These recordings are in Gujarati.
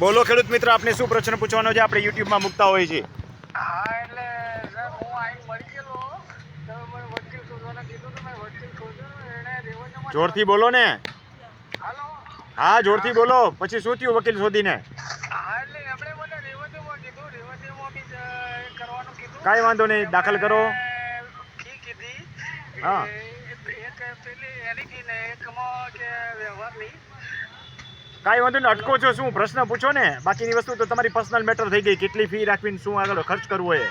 બોલો ખેડૂત મિત્ર આપને શું પ્રશ્ન પૂછવાનો છે? આપણે યુટ્યુબમાં મૂકતા હોય છે હા એટલે સર હું આઈને મળી ગયેલો તો મને વકીલ શોધવાના કીધું તો મેં વકીલ શોધ્યો એણે રેવન્યુમાં જોરથી બોલો ને. હાલો? હા જોરથી બોલો. પછી શું થયું વકીલ શોધીને? હા એટલે એમણે મને રેવન્યુમાં કીધું. રેવન્યુમાં બી કરવાનું કીધું. કાંઈ વાંધો નહીં. દાખલ કરો. ફી કીધી. હા. એક પેલી એની ફી ને એકમાં કે વ્યવહારની. કાંઈ વાંધો નહીં અટકો છો શું પ્રશ્ન પૂછો ને? બાકીની વસ્તુ તો તમારી પર્સનલ મેટર થઈ ગઈ. કેટલી ફી રાખવીને શું આગળ ખર્ચ કરવો એ?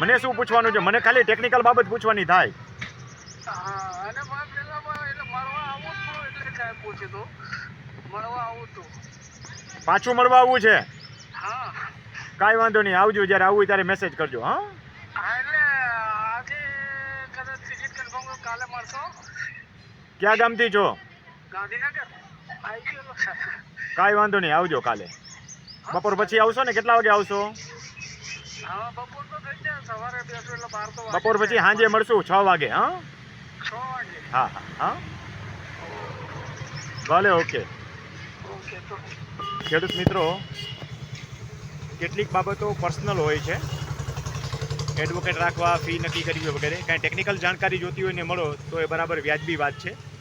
મને શું પૂછવાનું છે? મને ખાલી ટેકનિકલ બાબત પૂછવાની થાય. પાછું મળવા આવવું છે? કાંઈ વાંધો નહીં આવજો જ્યારે આવું ત્યારે મેસેજ કરજો હા? ક્યાં ગામથી છો? ગાંધીનગર. કાંઈ વાંધો નહીં, આવજો કાલે. બપોર પછી આવશો ને? કેટલા વાગે આવશો? બપોર પછી સાંજે મળશું, છ વાગે, હા? હા હા ભલે, ઓકે. ખેડૂત મિત્રો, કેટલીક બાબતો પર્સનલ હોય છે. એડવોકેટ રાખવા, ફી નક્કી કરવી વગેરે. કાંઈ ટેકનિકલ જાણકારી જોતી હોય ને મળો, તો એ બરાબર વ્યાજબી વાત છે.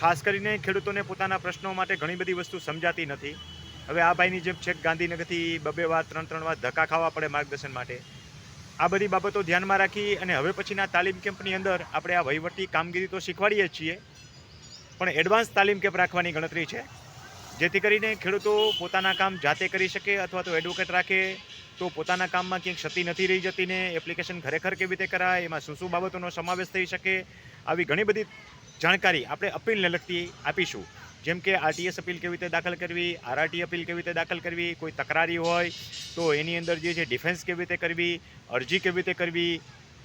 ખાસ કરીને ખેડૂતોને પોતાના પ્રશ્નો માટે ઘણી બધી વસ્તુ સમજાતી નથી. હવે આ ભાઈની જેમ છેક ગાંધીનગરથી બબે વાર, ત્રણ ત્રણ વાર ધક્કા ખાવા પડે માર્ગદર્શન માટે. આ બધી બાબતો ધ્યાનમાં રાખી અને હવે પછીના તાલીમ કેમ્પની અંદર આપણે આ વહીવટી કામગીરી તો શીખવાડીએ છીએ, પણ એડવાન્સ તાલીમ કેમ્પ રાખવાની ગણતરી છે. જેથી કરીને ખેડૂતો પોતાના કામ જાતે કરી શકે અથવા તો એડવોકેટ રાખે તો પોતાના કામમાં ક્યાંક ક્ષતિ નથી રહી જતી ને એપ્લિકેશન ખરેખર કેવી રીતે કરાય, એમાં શું શું બાબતોનો સમાવેશ થઈ શકે, આવી ઘણી બધી જાણકારી આપણે અપીલને લગતી આપીશું. જેમ કે આરટીએસ અપીલ કેવી રીતે દાખલ કરવી, આરઆરટી અપીલ કેવી રીતે દાખલ કરવી, કોઈ તકરારી હોય તો એની અંદર જે છે ડિફેન્સ કેવી રીતે કરવી, અરજી કેવી રીતે કરવી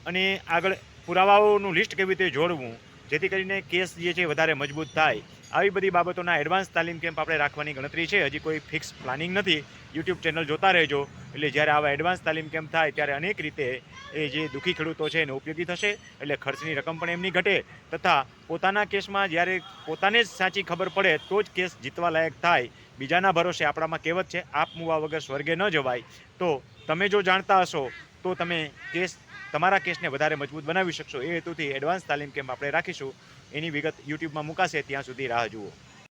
અને આગળ પુરાવાઓનું લિસ્ટ કેવી રીતે જોડવું જેથી કરીને કેસ જે છે વધારે મજબૂત થાય. આવી બધી બાબતોના એડવાન્સ તાલીમ કેમ્પ આપણે રાખવાની ગણતરી છે. હજી કોઈ ફિક્સ પ્લાનિંગ નથી. યુટ્યુબ ચેનલ જોતા રહેજો. એટલે જ્યારે આવા એડવાન્સ તાલીમ કેમ્પ થાય ત્યારે અનેક રીતે એ જે દુઃખી ખેડૂતો છે એને ઉપયોગી થશે. એટલે ખર્ચની રકમ પણ એમની ઘટે. તથા પોતાના કેસમાં જ્યારે પોતાને જ સાચી ખબર પડે તો જ કેસ જીતવા લાયક થાય. બીજાના ભરોસે આપણામાં કહેવત છે, આપ મુવા વગર સ્વર્ગે ન જવાય. તો તમે જો જાણતા હશો, તો તમે કેસ તમારા કેસને વધારે મજબૂત બનાવી શકશો. એ હેતુથી એડવાન્સ તાલીમ કેમ્પ આપણે રાખીશું. એની વિગત યુટ્યુબમાં મુકાશે. ત્યાં સુધી રાહ જુઓ.